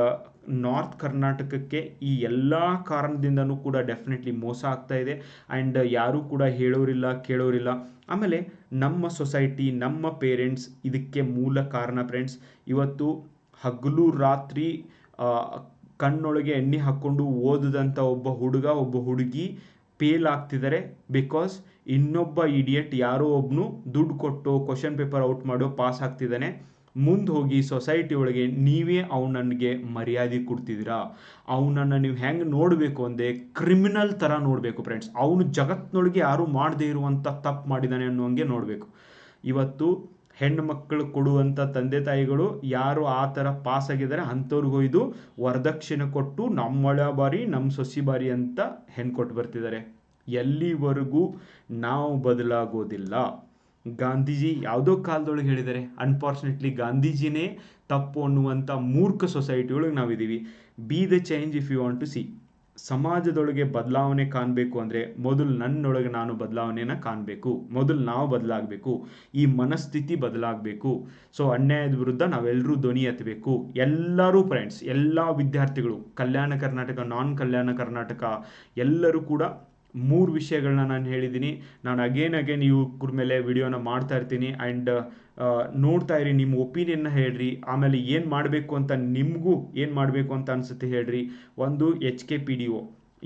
ನಾರ್ತ್ ಕರ್ನಾಟಕಕ್ಕೆ ಈ ಎಲ್ಲ ಕಾರಣದಿಂದನೂ ಕೂಡ ಡೆಫಿನೆಟ್ಲಿ ಮೋಸ ಆಗ್ತಾ ಇದೆ. ಆ್ಯಂಡ್ ಯಾರೂ ಕೂಡ ಹೇಳೋರಿಲ್ಲ, ಕೇಳೋರಿಲ್ಲ. ಆಮೇಲೆ ನಮ್ಮ ಸೊಸೈಟಿ ನಮ್ಮ ಪೇರೆಂಟ್ಸ್ ಇದಕ್ಕೆ ಮೂಲ ಕಾರಣ ಫ್ರೆಂಡ್ಸ್ ಇವತ್ತು ಹಗಲು ರಾತ್ರಿ ಕಣ್ಣೊಳಗೆ ಎಣ್ಣೆ ಹಾಕ್ಕೊಂಡು ಓದಿದಂಥ ಒಬ್ಬ ಹುಡುಗ, ಒಬ್ಬ ಹುಡುಗಿ ಫೇಲ್ ಆಗ್ತಿದ್ದಾರೆ ಬಿಕಾಸ್ ಇನ್ನೊಬ್ಬ ಇಡಿಯಟ್ ಯಾರೋ ಒಬ್ಬನು ದುಡ್ಡು ಕೊಟ್ಟು ಕ್ವಶನ್ ಪೇಪರ್ ಔಟ್ ಮಾಡೋ ಪಾಸ್ ಆಗ್ತಿದ್ದಾನೆ. ಮುಂದೆ ಹೋಗಿ ಸೊಸೈಟಿ ಒಳಗೆ ನೀವೇ ಅವನಿಗೆ ಮರ್ಯಾದೆ ಕೊಡ್ತಿದ್ದೀರಾ? ಅವನನ್ನು ನೀವು ಹೆಂಗೆ ನೋಡಬೇಕು ಅಂದರೆ ಕ್ರಿಮಿನಲ್ ಥರ ನೋಡಬೇಕು ಫ್ರೆಂಡ್ಸ್ ಅವನು ಜಗತ್ತಿನೊಳಗೆ ಯಾರೂ ಮಾಡದೇ ಇರುವಂಥ ತಪ್ಪು ಮಾಡಿದ್ದಾನೆ ಅನ್ನೋಂಗೆ ನೋಡಬೇಕು. ಇವತ್ತು ಹೆಣ್ಣು ಮಕ್ಕಳು ಕೊಡುವಂಥ ತಂದೆ ತಾಯಿಗಳು ಯಾರು ಆ ಥರ ಪಾಸ್ ಆಗಿದ್ದಾರೆ ಅಂಥವ್ರಿಗೂ ಇದು ವರದಕ್ಷಿಣೆ ಕೊಟ್ಟು ನಮ್ಮಳ ಬಾರಿ, ನಮ್ಮ ಸೊಸಿ ಬಾರಿ ಅಂತ ಹೆಣ್ಣು ಕೊಟ್ಟು ಬರ್ತಿದ್ದಾರೆ. ಎಲ್ಲಿವರೆಗೂ ನಾವು ಬದಲಾಗೋದಿಲ್ಲ. ಗಾಂಧೀಜಿ ಯಾವುದೋ ಕಾಲದೊಳಗೆ ಹೇಳಿದ್ದಾರೆ ಅನ್ಫಾರ್ಚುನೇಟ್ಲಿ ಗಾಂಧೀಜಿನೇ ತಪ್ಪು ಅನ್ನುವಂಥ ಮೂರ್ಖ ಸೊಸೈಟಿ ಒಳಗೆ ನಾವಿದ್ದೀವಿ. Be the change if you want to see ಸಮಾಜದೊಳಗೆ ಬದಲಾವಣೆ ಕಾಣಬೇಕು ಅಂದರೆ ಮೊದಲು ನನ್ನೊಳಗೆ ನಾನು ಬದಲಾವಣೆಯನ್ನು ಕಾಣಬೇಕು. ಮೊದಲು ನಾವು ಬದಲಾಗಬೇಕು. ಈ ಮನಸ್ಥಿತಿ ಬದಲಾಗಬೇಕು. ಸೊ ಅನ್ಯಾಯದ ವಿರುದ್ಧ ನಾವೆಲ್ಲರೂ ಧ್ವನಿ ಎತ್ತಬೇಕು. ಎಲ್ಲರೂ ಫ್ರೆಂಡ್ಸ್ ಎಲ್ಲ ವಿದ್ಯಾರ್ಥಿಗಳು, ಕಲ್ಯಾಣ ಕರ್ನಾಟಕ ನಾನ್ ಕಲ್ಯಾಣ ಕರ್ನಾಟಕ, ಎಲ್ಲರೂ ಕೂಡ ಮೂರು ವಿಷಯಗಳನ್ನ ನಾನು ಹೇಳಿದ್ದೀನಿ. ನಾನು ಅಗೇನ್ ಅಗೇನ್ ಇವ್ರ ಮೇಲೆ ವಿಡಿಯೋನ ಮಾಡ್ತಾ ಇರ್ತೀನಿ. ಆ್ಯಂಡ್ ನೋಡ್ತಾ ಇರಿ, ನಿಮ್ಮ ಒಪಿನಿಯನ್ನ ಹೇಳ್ರಿ, ಆಮೇಲೆ ಏನು ಮಾಡಬೇಕು ಅಂತ ನಿಮಗೂ ಏನು ಮಾಡಬೇಕು ಅಂತ ಅನಿಸುತ್ತೆ ಹೇಳ್ರಿ. ಒಂದು H K P D O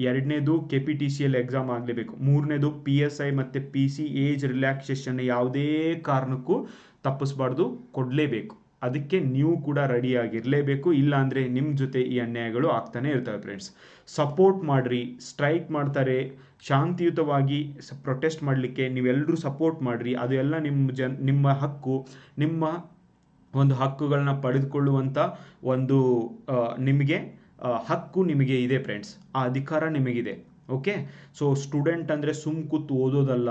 ಎರಡನೇದು K P T C L exam ಆಗಲೇಬೇಕು. ಮೂರನೇದು ಪಿ ಎಸ್ ಐ ಮತ್ತು ಪಿ ಸಿ ಏಜ್ ರಿಲ್ಯಾಕ್ಸೇಷನ್ ಯಾವುದೇ ಕಾರಣಕ್ಕೂ ತಪ್ಪಿಸ್ಬಾರ್ದು, ಕೊಡಲೇಬೇಕು. ಅದಕ್ಕೆ ನೀವು ಕೂಡ ರೆಡಿಯಾಗಿರಲೇಬೇಕು ಇಲ್ಲಾಂದರೆ ನಿಮ್ಮ ಜೊತೆ ಈ ಅನ್ಯಾಯಗಳು ಆಗ್ತಾನೆ ಇರ್ತವೆ ಫ್ರೆಂಡ್ಸ್ ಸಪೋರ್ಟ್ ಮಾಡಿರಿ ಸ್ಟ್ರೈಕ್ ಮಾಡ್ತಾರೆ ಶಾಂತಿಯುತವಾಗಿ ಪ್ರೊಟೆಸ್ಟ್ ಮಾಡಲಿಕ್ಕೆ ನೀವೆಲ್ಲರೂ ಸಪೋರ್ಟ್ ಮಾಡಿರಿ. ಅದು ಎಲ್ಲ ನಿಮ್ಮ ಜನ್, ನಿಮ್ಮ ಹಕ್ಕು. ನಿಮ್ಮ ಒಂದು ಹಕ್ಕುಗಳನ್ನ ಪಡೆದುಕೊಳ್ಳುವಂಥ ಒಂದು ನಿಮಗೆ ಹಕ್ಕು ನಿಮಗೆ ಇದೆ ಫ್ರೆಂಡ್ಸ್ ಆ ಅಧಿಕಾರ ನಿಮಗಿದೆ. ಓಕೆ ಸೊ ಸ್ಟೂಡೆಂಟ್ ಅಂದರೆ ಸುಮ್ ಕೂತು ಓದೋದಲ್ಲ.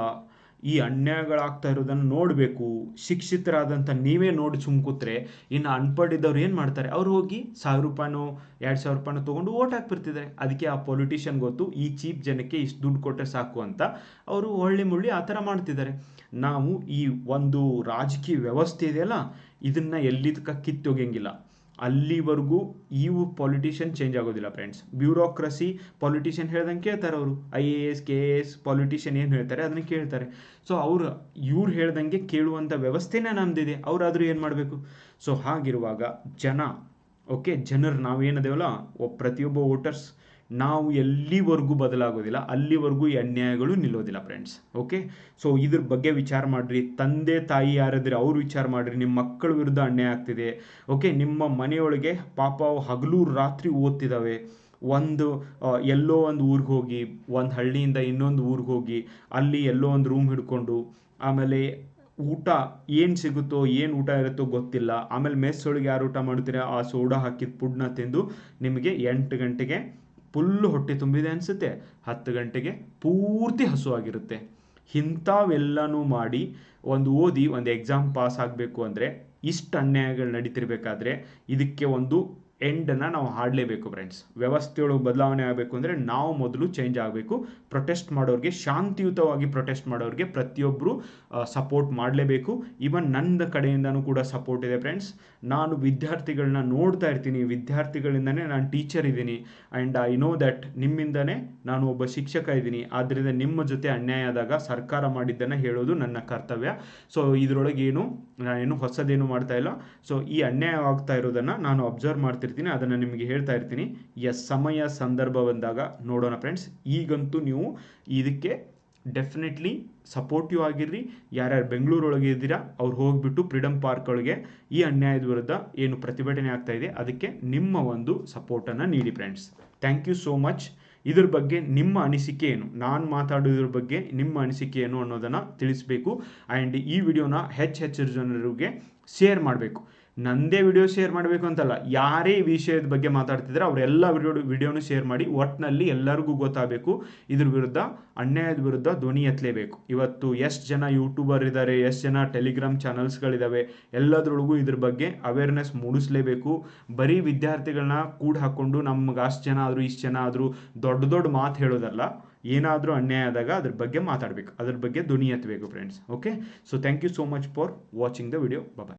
ಈ ಅನ್ಯಾಯಗಳಾಗ್ತಾ ಇರೋದನ್ನು ನೋಡಬೇಕು ಶಿಕ್ಷಿತರಾದಂಥ ನೀವೇ ನೋಡಿ ಸುಮ್ಕೂತ್ರೆ ಇನ್ನು ಅನ್ಪಡ್ ಇದ್ದವ್ರು ಏನು ಮಾಡ್ತಾರೆ? ಅವ್ರು ಹೋಗಿ ಸಾವಿರ ರೂಪಾಯಿನೋ, ಎರಡು ಸಾವಿರ ರೂಪಾಯಿನೋ ತೊಗೊಂಡು ಓಟ್ ಹಾಕ್ಬಿಡ್ತಿದ್ದಾರೆ. ಅದಕ್ಕೆ ಆ ಪೊಲಿಟಿಷಿಯನ್ ಗೊತ್ತು, ಈ ಚೀಪ್ ಜನಕ್ಕೆ ಇಷ್ಟು ದುಡ್ಡು ಕೊಟ್ಟರೆ ಸಾಕು ಅಂತ ಅವರು ಒಳ್ಳೆ ಮುಳ್ಳಿ ಆ ಥರ ಮಾಡ್ತಿದ್ದಾರೆ. ನಾವು ಈ ಒಂದು ರಾಜಕೀಯ ವ್ಯವಸ್ಥೆ ಇದೆಯಲ್ಲ, ಇದನ್ನು ಎಲ್ಲಿದಕ್ಕೆ ಕಿತ್ತೊಗೆಯಂಗಿಲ್ಲ ಅಲ್ಲಿವರೆಗೂ ಇವು ಪೊಲಿಟಿಷಿಯನ್ ಚೇಂಜ್ ಆಗೋದಿಲ್ಲ ಫ್ರೆಂಡ್ಸ್ ಬ್ಯೂರೋಕ್ರಸಿ ಪೊಲಿಟಿಷಿಯನ್ ಹೇಳ್ದಂಗೆ ಕೇಳ್ತಾರೆ ಅವರು. I A S K S politician ಏನು ಹೇಳ್ತಾರೆ ಅದನ್ನ ಕೇಳ್ತಾರೆ. ಸೊ ಅವ್ರು, ಇವ್ರು ಹೇಳ್ದಂಗೆ ಕೇಳುವಂಥ ವ್ಯವಸ್ಥೆನೇ ನಮ್ದಿದೆ. ಅವರಾದರೂ ಏನು ಮಾಡಬೇಕು? ಸೊ ಹಾಗಿರುವಾಗ ಜನ ಓಕೆ ಜನರು ನಾವೇನದೇವಲ್ಲ ಪ್ರತಿಯೊಬ್ಬ ವೋಟರ್ಸ್ ನಾವು ಎಲ್ಲಿವರೆಗೂ ಬದಲಾಗೋದಿಲ್ಲ, ಅಲ್ಲಿವರೆಗೂ ಈ ಅನ್ಯಾಯಗಳು ನಿಲ್ಲೋದಿಲ್ಲ ಫ್ರೆಂಡ್ಸ್ ಓಕೆ ಸೊ ಇದ್ರ ಬಗ್ಗೆ ವಿಚಾರ ಮಾಡಿರಿ, ತಂದೆ ತಾಯಿ ಯಾರಿದ್ರೆ ಅವ್ರು ವಿಚಾರ ಮಾಡಿರಿ ನಿಮ್ಮ ಮಕ್ಕಳ ವಿರುದ್ಧ ಅನ್ಯಾಯ ಆಗ್ತಿದೆ. ಓಕೆ ನಿಮ್ಮ ಮನೆಯೊಳಗೆ ಪಾಪ ಹಗಲು ರಾತ್ರಿ ಓದ್ತಿದ್ದಾವೆ ಒಂದು ಎಲ್ಲೋ ಒಂದು ಊರಿಗೆ ಹೋಗಿ, ಒಂದು ಹಳ್ಳಿಯಿಂದ ಇನ್ನೊಂದು ಊರಿಗೆ ಹೋಗಿ, ಅಲ್ಲಿ ಎಲ್ಲೋ ಒಂದು ರೂಮ್ ಹಿಡ್ಕೊಂಡು, ಆಮೇಲೆ ಊಟ ಏನು ಸಿಗುತ್ತೋ, ಏನು ಊಟ ಇರುತ್ತೋ ಗೊತ್ತಿಲ್ಲ. ಆಮೇಲೆ ಮೆಸ್ಸೊಳಗೆ ಯಾರು ಊಟ ಮಾಡ್ತೀರಾ? ಆ ಸೋಡಾ ಹಾಕಿದ ಫುಡ್ನ ತಿಂದು ನಿಮಗೆ ಎಂಟು ಗಂಟೆಗೆ ಫುಲ್ ಹೊಟ್ಟೆ ತುಂಬಿದೆ ಅನಿಸುತ್ತೆ. ಹತ್ತು ಗಂಟೆಗೆ ಪೂರ್ತಿ ಹಸುವಾಗಿರುತ್ತೆ. ಇಂಥವೆಲ್ಲನೂ ಮಾಡಿ ಒಂದು ಓದಿ ಒಂದು ಎಕ್ಸಾಮ್ ಪಾಸ್ ಆಗಬೇಕು ಅಂದರೆ ಇಷ್ಟು ಅನ್ಯಾಯಗಳು ನಡೀತಿರ್ಬೇಕಾದ್ರೆ ಇದಕ್ಕೆ ಒಂದು ಎಂಡನ್ನು ನಾವು ಹಾಡಲೇಬೇಕು ಫ್ರೆಂಡ್ಸ್ ವ್ಯವಸ್ಥೆಯೊಳಗೆ ಬದಲಾವಣೆ ಆಗಬೇಕು ಅಂದರೆ ನಾವು ಮೊದಲು ಚೇಂಜ್ ಆಗಬೇಕು. ಪ್ರೊಟೆಸ್ಟ್ ಮಾಡೋರಿಗೆ, ಶಾಂತಿಯುತವಾಗಿ ಪ್ರೊಟೆಸ್ಟ್ ಮಾಡೋರಿಗೆ ಪ್ರತಿಯೊಬ್ಬರು ಸಪೋರ್ಟ್ ಮಾಡಲೇಬೇಕು. ಇವನ್ ನನ್ನ ಕಡೆಯಿಂದನೂ ಕೂಡ ಸಪೋರ್ಟ್ ಇದೆ ಫ್ರೆಂಡ್ಸ್ ನಾನು ವಿದ್ಯಾರ್ಥಿಗಳನ್ನ ನೋಡ್ತಾ ಇರ್ತೀನಿ. ವಿದ್ಯಾರ್ಥಿಗಳಿಂದನೇ ನಾನು ಟೀಚರ್ ಇದ್ದೀನಿ. ಆ್ಯಂಡ್ ಐ ನೋ ದಟ್ ನಿಮ್ಮಿಂದನೇ ನಾನು ಒಬ್ಬ ಶಿಕ್ಷಕ ಇದ್ದೀನಿ. ಆದ್ದರಿಂದ ನಿಮ್ಮ ಜೊತೆ ಅನ್ಯಾಯ ಆದಾಗ ಸರ್ಕಾರ ಮಾಡಿದ್ದನ್ನು ಹೇಳೋದು ನನ್ನ ಕರ್ತವ್ಯ. ಸೊ ಇದರೊಳಗೆ ಏನು ನಾನೇನು ಹೊಸದೇನು ಮಾಡ್ತಾ ಇಲ್ಲ. ಸೊ ಈ ಅನ್ಯಾಯ ಆಗ್ತಾ ಇರೋದನ್ನು ನಾನು ಅಬ್ಸರ್ವ್ ಮಾಡ್ತಿರ್ತೀನಿ ಅದನ್ನು ನಿಮಗೆ ಹೇಳ್ತಾ ಇರ್ತೀನಿ. ಎಸ್ ಸಮಯ ಸಂದರ್ಭ ಬಂದಾಗ ನೋಡೋಣ ಫ್ರೆಂಡ್ಸ್ ಈಗಂತೂ ನೀವು ಇದಕ್ಕೆ ಡೆಫಿನೆಟ್ಲಿ ಸಪೋರ್ಟಿವ್ ಆಗಿರ್ರಿ. ಯಾರ್ಯಾರು ಬೆಂಗಳೂರೊಳಗೆ ಇದ್ದೀರಾ, ಅವ್ರು ಹೋಗಿಬಿಟ್ಟು ಫ್ರೀಡಮ್ ಪಾರ್ಕ್ ಒಳಗೆ ಈ ಅನ್ಯಾಯದ ವಿರುದ್ಧ ಏನು ಪ್ರತಿಭಟನೆ ಆಗ್ತಾ ಇದೆ, ಅದಕ್ಕೆ ನಿಮ್ಮ ಒಂದು ಸಪೋರ್ಟನ್ನು ನೀಡಿ friends thank you so much ಇದ್ರ ಬಗ್ಗೆ ನಿಮ್ಮ ಅನಿಸಿಕೆ ಏನು? ನಾನು ಮಾತಾಡೋದ್ರ ಬಗ್ಗೆ ನಿಮ್ಮ ಅನಿಸಿಕೆ ಏನು ಅನ್ನೋದನ್ನು ತಿಳಿಸಬೇಕು. ಆ್ಯಂಡ್ ಈ ವಿಡಿಯೋನ ಹೆಚ್ಚು ಹೆಚ್ಚು ಜನರಿಗೆ ಶೇರ್ ಮಾಡಬೇಕು. ನಂದೇ ವಿಡಿಯೋ ಶೇರ್ ಮಾಡಬೇಕು ಅಂತಲ್ಲ, ಯಾರೇ ವಿಷಯದ ಬಗ್ಗೆ ಮಾತಾಡ್ತಿದ್ರೆ ಅವರೆಲ್ಲ ವಿಡಿಯೋ ವಿಡಿಯೋನು ಶೇರ್ ಮಾಡಿ ಒಟ್ಟಿನಲ್ಲಿ ಎಲ್ಲರಿಗೂ ಗೊತ್ತಾಗಬೇಕು. ಇದ್ರ ವಿರುದ್ಧ ಅನ್ಯಾಯದ ವಿರುದ್ಧ ಧ್ವನಿ ಎತ್ತಲೇಬೇಕು. ಇವತ್ತು ಎಷ್ಟು ಜನ ಯೂಟ್ಯೂಬರ್ ಇದ್ದಾರೆ ಎಷ್ಟು ಜನ ಟೆಲಿಗ್ರಾಮ್ ಚಾನಲ್ಸ್ಗಳಿದ್ದಾವೆ ಎಲ್ಲದರೊಳಗೂ ಇದ್ರ ಬಗ್ಗೆ ಅವೇರ್ನೆಸ್ ಮೂಡಿಸಲೇಬೇಕು. ಬರೀ ವಿದ್ಯಾರ್ಥಿಗಳನ್ನ ಕೂಡ ಹಾಕ್ಕೊಂಡು ನಮ್ಗೆ ಅಷ್ಟು ಜನ ಆದರೂ, ಇಷ್ಟು ಜನ ಆದರೂ ದೊಡ್ಡ ದೊಡ್ಡ ಮಾತು ಹೇಳೋದಲ್ಲ, ಏನಾದರೂ ಅನ್ಯಾಯ ಆದಾಗ ಅದ್ರ ಬಗ್ಗೆ ಮಾತಾಡಬೇಕು. ಅದ್ರ ಬಗ್ಗೆ ಧ್ವನಿ ಎತ್ತಬೇಕು friends okay so thank you so much for watching the video bye